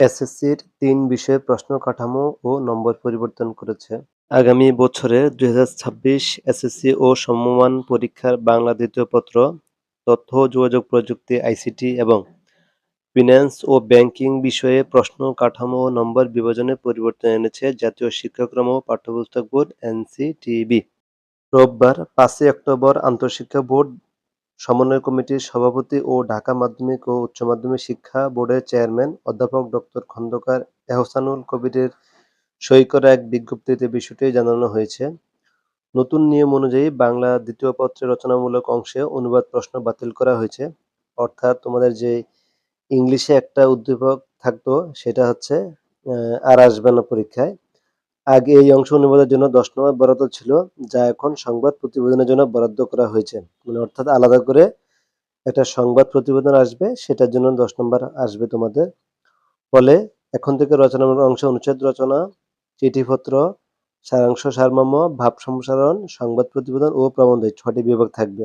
এসএসসির তিন বিষয়ে প্রশ্ন কাঠামো ও নম্বর পরিবর্তন করেছে। আগামী বছরে দুই হাজার ছাব্বিশ এসএসসি ও সমমান পরীক্ষার বাংলা দ্বিতীয় পত্র, তথ্য যোগাযোগ প্রযুক্তি, আইসিটি এবং ফিন্যান্স ও ব্যাংকিং বিষয়ে প্রশ্ন কাঠামো ও নম্বর বিভাজনে পরিবর্তন এনেছে জাতীয় শিক্ষাক্রম ও পাঠ্যপুস্তক বোর্ড, এনসিটিবি। রোববার পাঁচই অক্টোবর আন্তঃশিক্ষা বোর্ড সমন্বয় কমিটির সভাপতি ও ঢাকা মাধ্যমিক ও উচ্চ মাধ্যমিক শিক্ষা বোর্ডের চেয়ারম্যান অধ্যাপক ডক্টর খন্দকার এহসানুল কবিরের সই করা এক বিজ্ঞপ্তিতে বিষয়টি জানানো হয়েছে। নতুন নিয়ম অনুযায়ী বাংলা দ্বিতীয় পত্রের রচনামূলক অংশে অনুবাদ প্রশ্ন বাতিল করা হয়েছে। অর্থাৎ তোমাদের যে ইংলিশে একটা উদ্দীপক থাকতো সেটা হচ্ছে আর আসবে না পরীক্ষায়। আগে এই অংশ অনুবাদের জন্য দশ নম্বর বরাদ্দ ছিল, যা এখন সংবাদ প্রতিবেদনের জন্য বরাদ্দ করা হয়েছে। মানে অর্থাৎ আলাদা করে একটা সংবাদ প্রতিবেদন আসবে, সেটার জন্য দশ নম্বর আসবে তোমাদের। ফলে এখন থেকে রচনামূলক অংশ অনুচ্ছেদ রচনা, চিঠিপত্র, সারাংশ সারমর্ম, ভাব সম্প্রসারণ, সংবাদ প্রতিবেদন ও প্রবন্ধ ছটি বিভাগ থাকবে।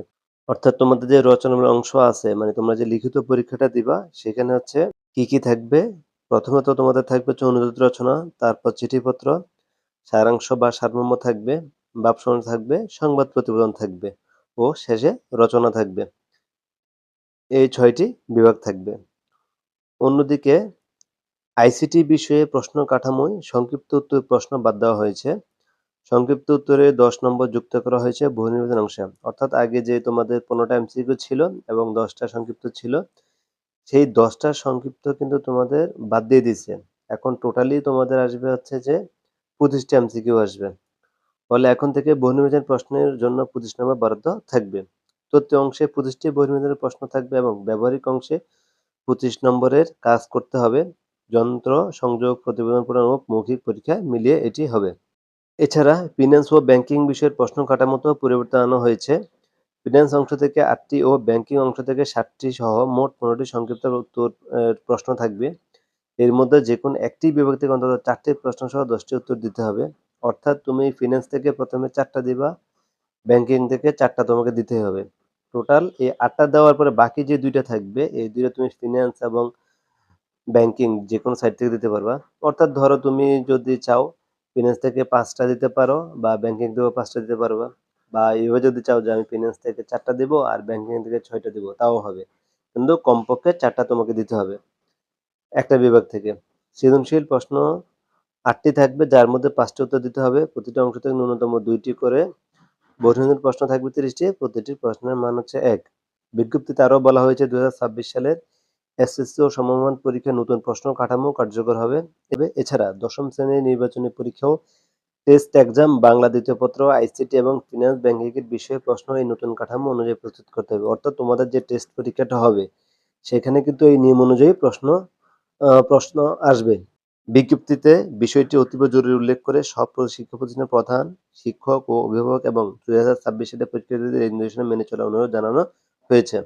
অর্থাৎ তোমাদের যে রচনামূলক অংশ আছে মানে তোমরা যে লিখিত পরীক্ষাটা দিবা, সেখানে হচ্ছে কি কি থাকবে? প্রথমে তো তোমাদের থাকবে হচ্ছে অনুরোধ রচনা, তারপর চিঠিপত্র সারাংশ বা সারমর্ম থাকবে সমাজ থাকবে, সংবাদ প্রতিবেদন থাকবে ও শেষে রচনা থাকবে। এই ছয়টি বিভাগ থাকবে। অন্যদিকে আইসিটি বিষয়ে প্রশ্ন কাঠামোয় সংক্ষিপ্ত উত্তর প্রশ্ন বাদ দেওয়া হয়েছে। সংক্ষিপ্ত উত্তরে দশ নম্বর যুক্ত করা হয়েছে বহু নির্বাচন অংশে। অর্থাৎ আগে যে তোমাদের পনেরোটা এমসিকিউ ছিল এবং দশটা সংক্ষিপ্ত ছিল, সেই দশটা সংক্ষিপ্ত কিন্তু তোমাদের বাদ দিয়ে দিছে এখন টোটালি তোমাদের আসবে হচ্ছে যে পঁচিশটা এমসিকিউ আসবে। ফলে এখন থেকে বহুনির্বাচন প্রশ্নের জন্য পঁচিশ নম্বর বরাদ্দ থাকবে। তথ্য অংশে পঁচিশটি বহুনির্বাচনের প্রশ্ন থাকবে এবং ব্যবহারিক অংশে পঁচিশ নম্বরের কাজ করতে হবে। যন্ত্র সংযোগ, প্রতিবেদন পূরণ ও মৌখিক পরীক্ষা মিলিয়ে এটি হবে। এছাড়া ফিন্যান্স ও ব্যাংকিং বিষয়ের প্রশ্ন কাঠামোতেও পরিবর্তন আনা হয়েছে। ফিন্যান্স অংশ থেকে আটটি ও ব্যাংকিং অংশ থেকে ষাটটি সহ মোট পনেরোটি সংক্ষিপ্ত উত্তর প্রশ্ন থাকবে। এর মধ্যে যে কোনো একটি বিভাগ থেকে অন্তত চারটি প্রশ্ন সহ দশটি উত্তর দিতে হবে। অর্থাৎ তুমি ফিন্যান্স থেকে প্রথমে চারটা দিবা ব্যাংকিং থেকে চারটা তোমাকে দিতে হবে। টোটাল এই আটটা দেওয়ার পরে বাকি যে দুইটা থাকবে, এই দুইটা তুমি ফিন্যান্স এবং ব্যাংকিং যে কোনো সাইড থেকে দিতে পারবা। অর্থাৎ ধরো তুমি যদি চাও ফিন্যান্স থেকে পাঁচটা দিতে পারো বা ব্যাংকিং থেকেও পাঁচটা দিতে পারবা। বা এভাবে যদি চাও যে আমি ফিন্যান্স থেকে চারটা দিব আর ব্যাংকিং থেকে ছয়টা দিব, তাও হবে। কিন্তু কমপক্ষে চারটা তোমাকে দিতে হবে। একটা বিভাগ থেকে। সৃজনশীল প্রশ্ন আটটি থাকবে, যার মধ্যে পাঁচটি উত্তর দিতে হবে। প্রতিটি অংশ থেকে ন্যূনতম দুইটি করে বহুনির্বাচন প্রশ্ন থাকবে, তিরিশটি। প্রতিটি প্রশ্নের মান হচ্ছে এক। বিজ্ঞপ্তিতে আরও বলা হয়েছে দু হাজার ছাব্বিশ সালের এসএসসি ও সমমান পরীক্ষায় নতুন প্রশ্ন কাঠামো কার্যকর হবে। এবে এছাড়া দশম শ্রেণির নির্বাচনী পরীক্ষাও টেস্ট এক্সাম, বাংলা দ্বিতীয় পত্র, আইসিটি এবং ফিনান্স ব্যাংকিং এর বিষয়ে প্রশ্ন এই নতুন কাঠামো অনুযায়ী প্রস্তুত করতে হবে। অর্থাৎ তোমাদের যে টেস্ট পরীক্ষাটা হবে, সেখানে কিন্তু এই নিয়ম অনুযায়ী প্রশ্ন প্রশ্ন আসবে। বিজ্ঞপ্তিতে বিষয়টি অতীব জরুরি উল্লেখ করে সব শিক্ষা প্রতিষ্ঠানের প্রধান শিক্ষক ও অভিভাবক এবং দুই হাজার ছাব্বিশ সালে পরীক্ষার্থীদের মেনে চলার অনুরোধ জানানো হয়েছে।